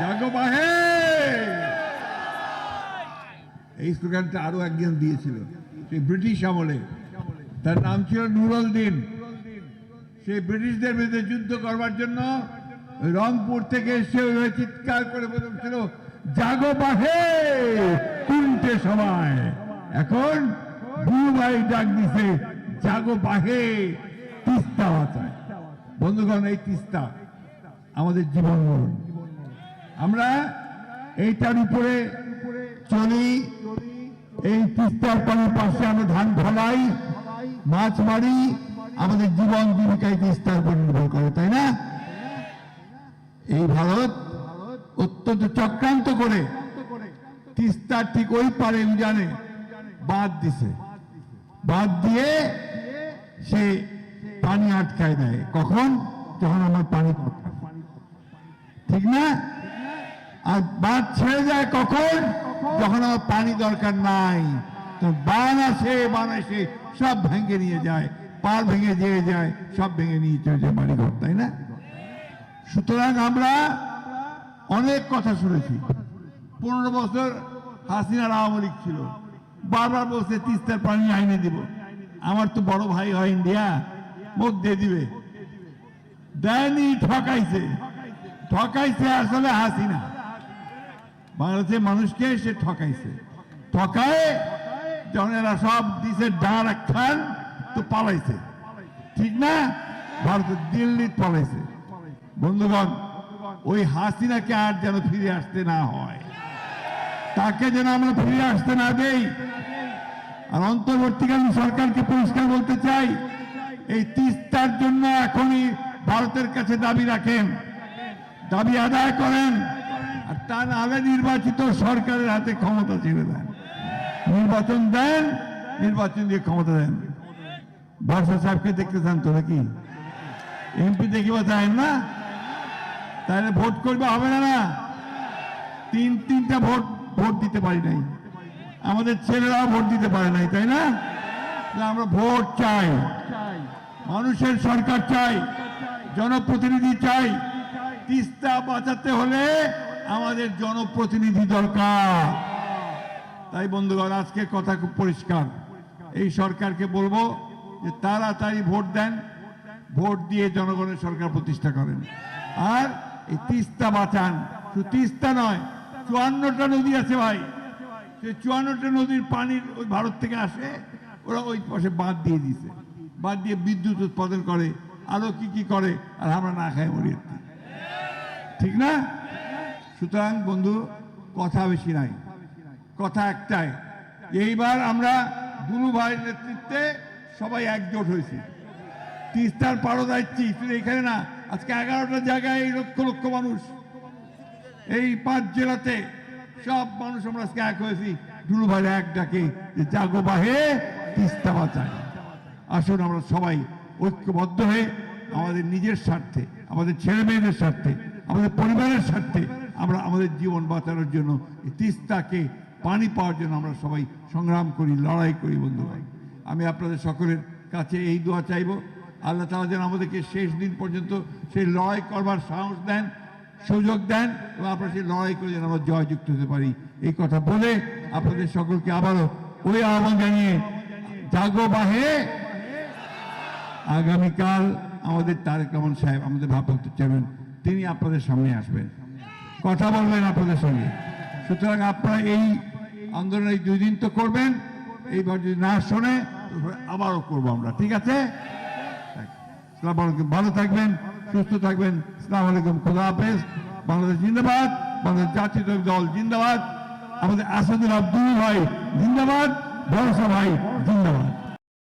জাগো বাহে এই স্লোগানটা আরও একজন দিয়েছিল। সেই ব্রিটিশ আমলে। তার নাম ছিল নুরুল দিন। সেই ব্রিটিশদের বিরুদ্ধে যুদ্ধ করবার জন্য রংপুর থেকে এসে ওইভাবে চিৎকার করে বলেছিল, জাগো বাহে তিনটে সময়। এখন ভাই ডাক দিছে, জাগো বাহে তিস্তা বাঁচায় বন্ধুগণ, এই তিস্তা আমাদের জীবন মরণ। আমরা এইটার উপরে চলি। এই তিস্তার পানির পাশে আমরা ধান ফলাই মাছ মারি, আমাদের জীবন জীবিকায় তিস্তার উপর নির্ভর করে, তাই না? এই ভারত অত্যন্ত চক্রান্ত করে তিস্তার ঠিক ওই পারে জানে বাদ দিছে। বাদ দিয়ে সে পানি আটকায় দেয়। কখন? যখন আমার পানি ঠিক না? আর বাঁধ ছেড়ে যায় কখন? যখন আমার পানি দরকার নাই। তো বান আসে বান আসে সব ভেঙে নিয়ে যায়। পার ভেঙে যেয়ে যায় সব ভেঙে নিয়ে চলে যায় বাড়ি ঘর তাই না? সুতরাং আমরা অনেক কথা শুনেছি। পনেরো বছর হাসিনার আওয়ামী লীগ ছিল। বারবার বলছে তিস্তার পানি আইনে দিব। আমার তো বড় ভাই হয় ইন্ডিয়া মুখ দিয়ে দিবে। দেয়নি ঠকাইছে। ঠকাইছে আসলে হাসিনা। বাংলাদেশের মানুষকে সে ঠকাইছে। ঠকায় যখন এরা সব দিছে ডার খান, তো পালাইছে। ঠিক না? ভারতের দিল্লি পালাইছে। বন্ধুগণ, ওই হাসিনাকে আর যেন ফিরে আসতে না হয়। তাকে যেন আমরা ফিরে আসতে না দেই। আর অন্তর্বর্তীকালীন সরকারকে পরিষ্কার বলতে চাই, এই তিস্তার জন্য এখনই ভারতের কাছে দাবি রাখেন। দাবি আদায় করেন। আর তা নাহলে নির্বাচিত সরকারের হাতে ক্ষমতা ছেড়ে দেন। নির্বাচন দেন, নির্বাচন দিয়ে ক্ষমতা দেন। বর্ষা সাহেবকে দেখতে চান তো নাকি? এমপি দেখিবা চান না? তাহলে ভোট করবে হবে না না? তিন, তিনটা ভোট ভোট দিতে পারি নাই। আমাদের ছেলেরাও ভোট দিতে পারে নাই, তাই না? আমরা ভোট চাই। মানুষের সরকার চাই, জনপ্রতিনিধি চাই। তিস্তা বাঁচাতে হলে আমাদের জনপ্রতিনিধি দরকার। তাই বন্ধুগণ, আজকে কথা খুব পরিষ্কার। এই সরকারকে বলব যে তাড়াতাড়ি ভোট দেন। ভোট দিয়ে জনগণের সরকার প্রতিষ্ঠা করেন। আর এই তিস্তা বাঁচান। শুধু তিস্তা নয়, চুয়ান্নটা নদী আছে ভাই। সেই চুয়ান্নটা নদীর পানির ওই ভারত থেকে আসে, ওরা ওই পাশে বাঁধ দিয়ে দিছে বাঁধ দিয়ে বিদ্যুৎ উৎপাদন করে আরও কি কি করে, আর আমরা না খাই মরি ঠিক না? সুতরাং বন্ধু, কথা বেশি নাই। কথা একটাই। এইবার আমরা দুলু ভাইয়ের নেতৃত্বে সবাই একজোট হয়েছি। তিস্তার পারো যাচ্ছি শুধু এখানে না, আজকে এগারোটা জায়গায় এই লক্ষ লক্ষ মানুষ। এই পাঁচ জেলাতে সব মানুষ আমরা আজকে এক হয়েছি। দুলু ভাইয়ের এক ডাকে যে, জাগো বাহে, তিস্তা বাঁচায়। আসুন আমরা সবাই ঐক্যবদ্ধ হয়ে আমাদের নিজের স্বার্থে, আমাদের ছেলে মেয়েদের স্বার্থে, আমাদের পরিবারের স্বার্থে আমরা আমাদের জীবন বাঁচানোর জন্য তিস্তাকে পানি পাওয়ার জন্য আমরা সবাই সংগ্রাম করি, লড়াই করি, বন্ধু ভাই। আমি আপনাদের সকলের কাছে এই দোয়া চাইব। আল্লাহ তালা যেন আমাদেরকে শেষ দিন পর্যন্ত সেই লড়াই করবার সাহস দেন, সুযোগ দেন এবং আমরা সেই লড়াই করে যেন আমরা জয়যুক্ত হতে পারি। এই কথা বলে আপনাদের সকলকে আবারও ওই আহ্বান জানিয়ে জাগো বাহে। আগামীকাল আমাদের তারেক রহমান সাহেব, আমাদের ভারপ্রাপ্ত চেয়ারম্যান, তিনি আপনাদের সামনে আসবেন। কথা বলবেন আপনাদের সঙ্গে। সুতরাং আপনারা এই আন্দোলন এই দুই দিন তো করবেন, এইবার যদি না শোনে, আবারও করব আমরা, ঠিক আছে? ভালো থাকবেন, সুস্থ থাকবেন। সালাম আলাইকুম, খোদা হাফেজ। বাংলাদেশ জিন্দাবাদ, বাংলাদেশ জাতীয় দল জিন্দাবাদ। আমাদের আসাদুল আব্দুল ভাই জিন্দাবাদ ভরসা ভাই জিন্দাবাদ।